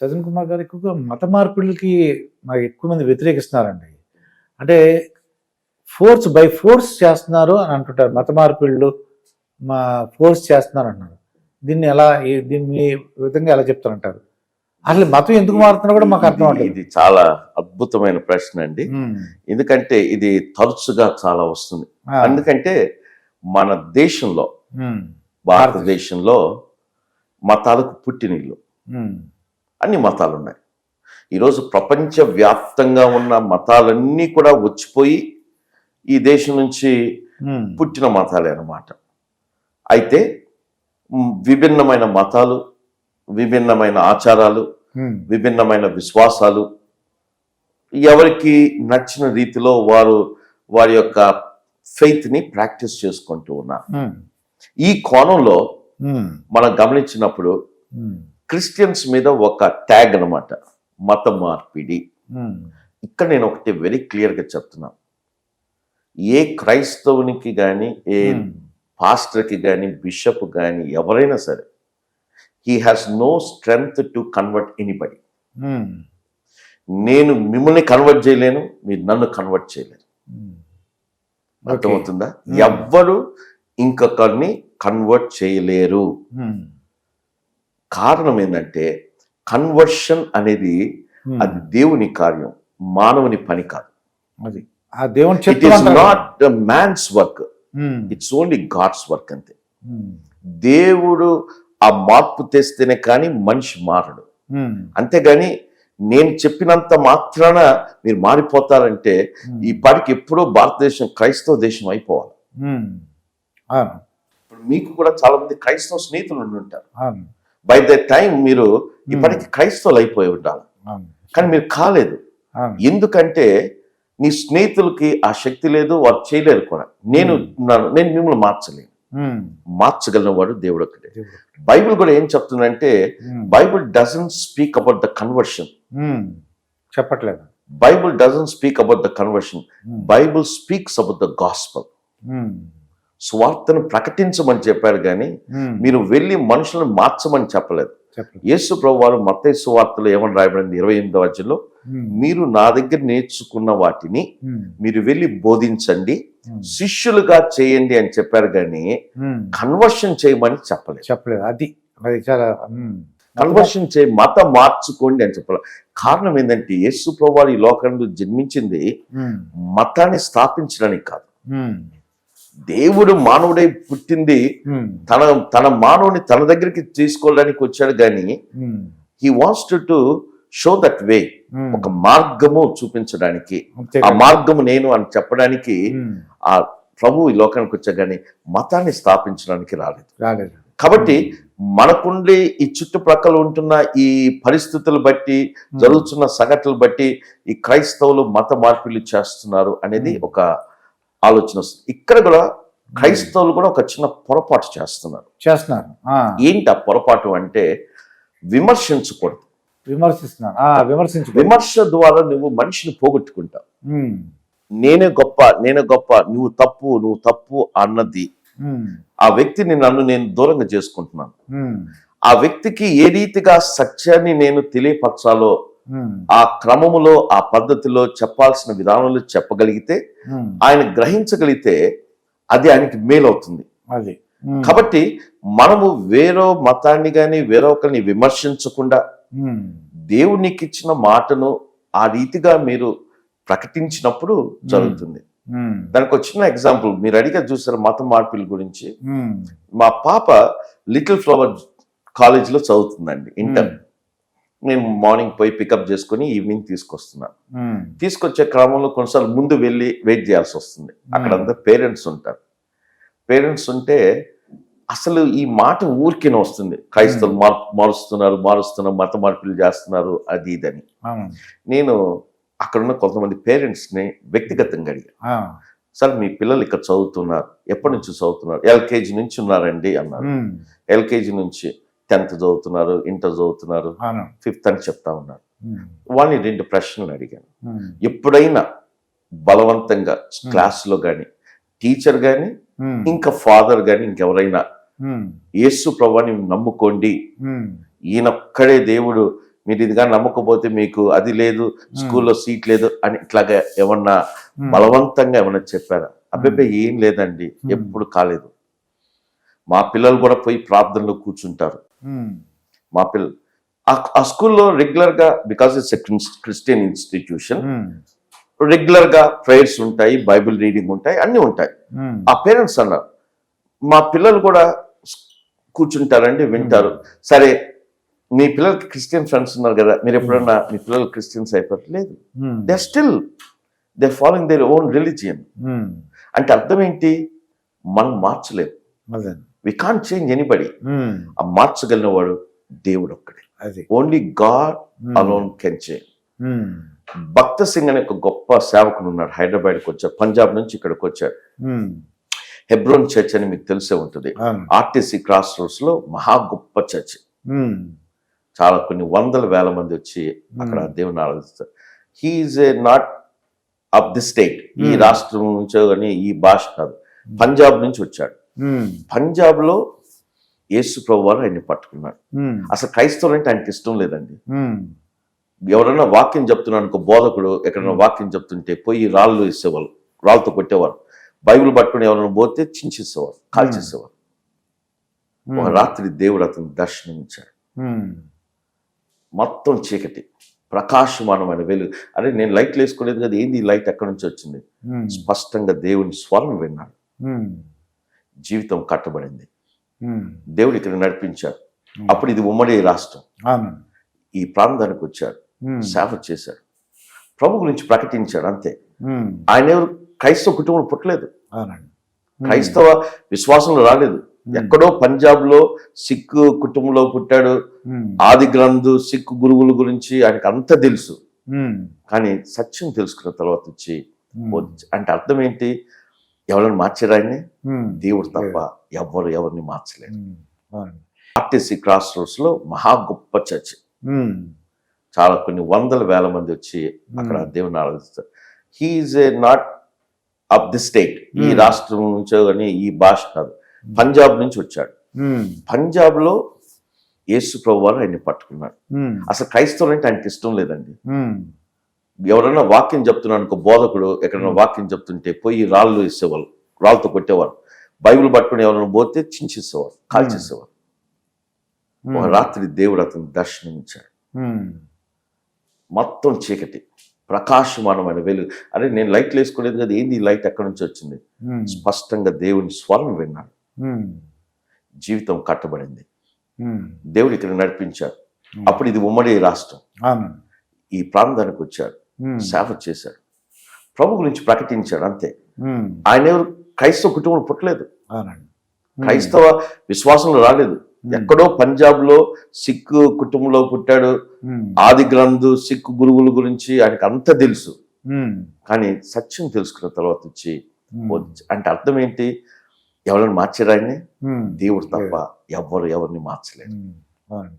సజన్ కుమార్ గారు ఎక్కువగా మత మార్పిడులకి మాకు ఎక్కువ మంది వ్యతిరేకిస్తున్నారండి. అంటే ఫోర్స్ బై ఫోర్స్ చేస్తున్నారు అని అంటుంటారు. మత మార్పిడులు మా ఫోర్స్ చేస్తున్నారు అంటున్నారు దీన్ని ఎలా దీన్ని విధంగా ఎలా చెప్తారంటారు? అసలు మతం ఎందుకు మారుతున్నా కూడా మాకు అర్థం అవుతుంది ఇది చాలా అద్భుతమైన ప్రశ్న అండి. ఎందుకంటే ఇది తరచుగా చాలా వస్తుంది. ఎందుకంటే మన దేశంలో భారతదేశంలో మతాలకు పుట్టినిల్లు. అన్ని మతాలు ఉన్నాయి ఈరోజు ప్రపంచ వ్యాప్తంగా ఉన్న మతాలన్నీ కూడా వచ్చిపోయి ఈ దేశం నుంచి పుట్టిన మతాలే అన్నమాట. అయితే విభిన్నమైన మతాలు విభిన్నమైన ఆచారాలు విభిన్నమైన విశ్వాసాలు ఎవరికి నచ్చిన రీతిలో వారు వారి యొక్క ఫెయిత్ని ప్రాక్టీస్ చేసుకుంటూ ఉన్నారు. ఈ కోణంలో మనం గమనించినప్పుడు క్రిస్టియన్స్ మీద ఒక ట్యాగ్ అన్నమాట. మత మార్పిడి. ఇక్కడ నేను ఒకటి వెరీ క్లియర్గా చెప్తున్నా. ఏ క్రైస్తవునికి కానీ ఏ పాస్టర్కి కానీ బిషప్ కానీ ఎవరైనా సరే he has no strength to convert anybody నేను మిమ్మల్ని కన్వర్ట్ చేయలేను మీరు నన్ను కన్వర్ట్ చేయలేరు. అర్థమవుతుందా? Hmm. ఎవ్వరు ఇంకొకరిని కన్వర్ట్ చేయలేరు. కారణం ఏంటంటే కన్వర్షన్ అనేది అది దేవుని కార్యం మానవుని పని కాదు. అది. ఆ దేవుని it is. Not man's work it's only God's work అంతే. ఉమ్, దేవుడు ఆ మార్పు తెస్తేనే కానీ మనిషి మారడు. ఉమ్, అంతేగాని నేను చెప్పినంత మాత్రాన మీరు మారిపోతారంటే ఈ పాటికి ఎప్పుడో భారతదేశం క్రైస్తవ దేశం అయిపోవాలి. ఇప్పుడు మీకు కూడా చాలా మంది క్రైస్తవ స్నేహితులు ఉండి ఉంటారు. బై ద టైం మీరు ఇప్పటికి క్రైస్తవులు అయిపోయి ఉండాలి కానీ మీరు కాలేదు. ఎందుకంటే నీ స్నేహితులకి ఆ శక్తి లేదు వారు చేయలేరు కూడా. నేను ఉన్నాను నేను మిమ్మల్ని మార్చలేను. ఉమ్, మార్చగలిగిన వాడు దేవుడు ఒకటే దేవుడు. బైబిల్ కూడా ఏం చెప్తుందంటే Bible doesn't speak about the conversion చెప్పట్లేదు. Bible doesn't speak about the conversion Bible speaks about the gospel స్వార్థను ప్రకటించమని చెప్పారు కానీ మీరు వెళ్ళి మనుషులను మార్చమని చెప్పలేదు. యేసు ప్రభు వారు మత్తయి సువార్తలో ఏమని రాయబడింది? ఇరవై ఎనిమిదో అధ్యాయంలో మీరు నా దగ్గర నేర్చుకున్న వాటిని మీరు వెళ్ళి బోధించండి శిష్యులుగా చేయండి అని చెప్పారు కానీ కన్వర్షన్ చేయమని చెప్పలేదు. చెప్పలేదు. అది అది చాలా కన్వర్షన్ చేయి మతం మార్చుకోండి అని చెప్పలేదు కారణం ఏంటంటే యేసు ప్రభు ఈ లోకంలో జన్మించింది మతాన్ని స్థాపించడానికి కాదు. దేవుడు మానవుడై పుట్టింది ఉమ్, తన తన మానవుని తన దగ్గరికి తీసుకోవడానికి వచ్చాడు కానీ he wants to to show that way. ఒక మార్గము చూపించడానికి. ఆ. మార్గము నేను అని చెప్పడానికి ఉమ్, ఆ ప్రభు ఈ లోకానికి వచ్చా కానీ మతాన్ని స్థాపించడానికి రాలేదు. రాలేదు. కాబట్టి మనకుండే ఈ చుట్టుప్రక్కల ఉంటున్న ఈ పరిస్థితులు బట్టి జరుగుతున్న సంఘటనలు బట్టి ఈ క్రైస్తవులు మత మార్పిడి చేస్తున్నారు అనేది Hmm. ఒక ఆలోచన వస్తుంది. ఇక్కడ కూడా క్రైస్తవులు కూడా ఒక చిన్న పొరపాటు చేస్తున్నారు. చేస్తున్నారు. ఏంటి ఆ పొరపాటు అంటే విమర్శించకూడదు. విమర్శిస్తున్నారు. విమర్శించు విమర్శ ద్వారా నువ్వు మనిషిని పోగొట్టుకుంటావు. నేనే గొప్ప నేనే గొప్ప నువ్వు తప్పు నువ్వు తప్పు అన్నది ఆ వ్యక్తిని నన్ను నేను దూరంగా చేసుకుంటున్నాను. ఆ వ్యక్తికి ఏ రీతిగా సత్యాన్ని నేను తెలియపరచాలో ఆ క్రమములో ఆ పద్ధతిలో చెప్పాల్సిన విధానంలో చెప్పగలిగితే ఉమ్, ఆయన గ్రహించగలిగితే అది ఆయనకి మేలవుతుంది. అది. ఉమ్, కాబట్టి మనము వేరో మతాన్ని కానీ వేరో ఒకరిని విమర్శించకుండా ఉమ్, దేవుడు నీకు ఇచ్చిన మాటను ఆ రీతిగా మీరు ప్రకటించినప్పుడు జరుగుతుంది. దానికి ఒక చిన్న ఎగ్జాంపుల్ మీరు అడిగా చూసారు మత మార్పుల గురించి? మా పాప లిటిల్ ఫ్లవర్ కాలేజీలో చదువుతుందండి ఇంటర్. నేను మార్నింగ్ పోయి పికప్ చేసుకుని ఈవినింగ్ తీసుకొస్తున్నాను తీసుకొచ్చే క్రమంలో కొన్నిసార్లు ముందు వెళ్ళి వెయిట్ చేయాల్సి వస్తుంది. అక్కడంతా పేరెంట్స్ ఉంటారు. పేరెంట్స్ ఉంటే అసలు ఈ మాట ఊరికేనే వస్తుంది. క్రైస్తవులు మార్ మారుస్తున్నారు మారుస్తున్నారు మత మార్పులు చేస్తున్నారు అది ఇదని. నేను అక్కడున్న కొంతమంది పేరెంట్స్ని వ్యక్తిగతంగా అడిగాను ఆ, సార్ మీ పిల్లలు ఇక్కడ చదువుతున్నారు. ఎప్పటి నుంచి చదువుతున్నారు? ఎల్కేజీ నుంచి ఉన్నారండి అన్నారు. ఎల్కేజీ నుంచి టెన్త్ చదువుతున్నారు ఇంటర్ చదువుతున్నారు ఫిఫ్త్ అని చెప్తా ఉన్నారు. వాళ్ళని రెండు ప్రశ్నలు అడిగాను. ఎప్పుడైనా బలవంతంగా క్లాస్లో కానీ టీచర్ కానీ ఇంకా ఫాదర్ కానీ ఇంకెవరైనా యేసు ప్రభాని నమ్ముకోండి. ఈయనొక్కడే దేవుడు. మీరు ఇది కానీ నమ్మకపోతే మీకు అది లేదు స్కూల్లో సీట్ లేదు అని ఇట్లాగా ఏమన్నా బలవంతంగా ఏమన్నా చెప్పారా? అబ్బాయి ఏం లేదండి. ఎప్పుడు కాలేదు. మా పిల్లలు కూడా పోయి ప్రార్థనలో కూర్చుంటారు. మా పిల్లలు ఆ- స్కూల్లో రెగ్యులర్గా because it's Christian institution um, రెగ్యులర్గా ప్రేయర్స్ ఉంటాయి బైబిల్ రీడింగ్ ఉంటాయి అన్ని ఉంటాయి. ఆ పేరెంట్స్ అన్నారు మా పిల్లలు కూడా కూర్చుంటారండి వింటారు. సరే మీ పిల్లలకి క్రిస్టియన్ ఫ్రెండ్స్ ఉన్నారు కదా మీరు ఎప్పుడన్నా మీ పిల్లలు క్రిస్టియన్స్ అయిపోయారు లేదు they still they following their own religion అంటే అర్థం ఏంటి? మనం మార్చలేం. అదే వి కాన్ చేంజ్ ఎనీబడి ఆ మార్చగలిగిన వాడు దేవుడు ఒక్కడే only God alone can change um, Bakht Singh అనే ఒక గొప్ప సేవకుడు ఉన్నాడు హైదరాబాద్కి వచ్చాడు పంజాబ్ నుంచి ఇక్కడికి వచ్చాడు. ఉమ్, హెబ్రోన్ చర్చ్ అని మీకు తెలిసే ఉంటుంది. ఆర్టీసీ క్రాస్ రోడ్స్లో మహా గొప్ప చర్చ్. చాలా కొన్ని వందల వేల మంది వచ్చి అక్కడ దేవుని ఆరాధిస్తారు. He is a not of the state ఈ Hmm. రాష్ట్రం నుంచో కానీ ఈ భాష కాదు. పంజాబ్ నుంచి వచ్చాడు. పంజాబ్లో యేసు ప్రభు వారు ఆయన్ని పట్టుకున్నాడు. ఉమ్, అసలు క్రైస్తవులు అంటే ఆయనకి ఇష్టం లేదండి. ఉమ్, ఎవరైనా వాక్యం చెప్తున్నాను అనుకో బోధకుడు ఎక్కడైనా వాక్యం చెప్తుంటే పోయి రాళ్ళు ఇచ్చేవాళ్ళు రాళ్ళతో కొట్టేవారు. బైబిల్ పట్టుకుని ఎవరైనా పోతే చించేసేవారు కాల్చేసేవారు ఒక రాత్రి దేవుడు అతను దర్శనమిచ్చాడు. మొత్తం చీకటి ప్రకాశమానమైన వెలుగు. అరే నేను లైట్లు వేసుకోలేదు కదా ఏంది లైట్ ఎక్కడి నుంచి వచ్చింది? స్పష్టంగా దేవుని స్వరం విన్నాడు. జీవితం కట్టబడింది. దేవుడు ఇక్కడ నడిపించాడు. అప్పుడు ఇది ఉమ్మడి రాష్ట్రం. ఈ ప్రాంతానికి వచ్చాడు. సేవ చేశాడు. ప్రభు గురించి ప్రకటించాడు అంతే. ఆయన ఎవరు? క్రైస్తవ కుటుంబం పుట్టలేదు. క్రైస్తవ విశ్వాసంలో రాలేదు. ఎక్కడో పంజాబ్లో సిక్ కుటుంబంలో పుట్టాడు. ఆది గ్రంథు సిక్ గురువుల గురించి ఆయనకు అంత తెలుసు. కానీ సత్యం తెలుసుకున్న తర్వాత వచ్చి అంటే అర్థం ఏంటి? ఎవరిని మార్చారు ఆయన్ని దేవుడు తప్ప ఎవరు ఎవరిని అవునండి. ఆర్టీసీ క్రాస్ రోడ్స్లో మహా గొప్ప చర్చ్. చాలా కొన్ని వందల వేల మంది వచ్చి అక్కడ దేవుని ఆరాధిస్తారు. He is a not of the state. ఈ. రాష్ట్రం నుంచో కానీ ఈ భాష కాదు. పంజాబ్ నుంచి వచ్చాడు. పంజాబ్లో యేసు ప్రభు వారు ఆయన్ని పట్టుకున్నాడు. అసలు క్రైస్తవులు అంటే ఆయనకి ఇష్టం లేదండి. ఎవరైనా వాక్యం చెప్తున్నాను అనుకో బోధకుడు ఎక్కడైనా. వాక్యం చెప్తుంటే పోయి రాళ్ళు ఇచ్చేవాళ్ళు రాళ్ళతో కొట్టేవారు. బైబిల్ పట్టుకుని ఎవరైనా పోతే చించేసేవారు కాల్చేసేవారు. ఒక రాత్రి దేవుడు అతను దర్శనమిచ్చాడు. మొత్తం చీకటి ప్రకాశమానమైన వెలుగు. అరే నేను లైట్లు వేసుకోలేదు కదా ఏంది లైట్ ఎక్కడి నుంచి వచ్చింది? స్పష్టంగా దేవుని స్వరం విన్నాడు. జీవితం కట్టబడింది. దేవుడు ఇక్కడ నడిపించాడు. అప్పుడు ఇది ఉమ్మడి రాష్ట్రం. ఈ ప్రాంతానికి వచ్చాడు. ఉమ్, సేవ చేశాడు. ప్రభు గురించి ప్రకటించాడు అంతే. ఉమ్, ఆయన ఎవరు? క్రైస్తవ కుటుంబం పుట్టలేదు. ఉమ్, క్రైస్తవ విశ్వాసంలో రాలేదు. ఎక్కడో పంజాబ్లో సిక్ కుటుంబంలో పుట్టాడు. ఆది గ్రంథు సిక్ గురువుల గురించి ఆయనకు అంత తెలుసు. కానీ సత్యం తెలుసుకున్న తర్వాత వచ్చి అంటే అర్థం ఏంటి? ఎవరైనా మార్చారు ఆయన్ని? ఉమ్, దేవుడు తప్ప ఎవరు ఎవరిని అవునండి.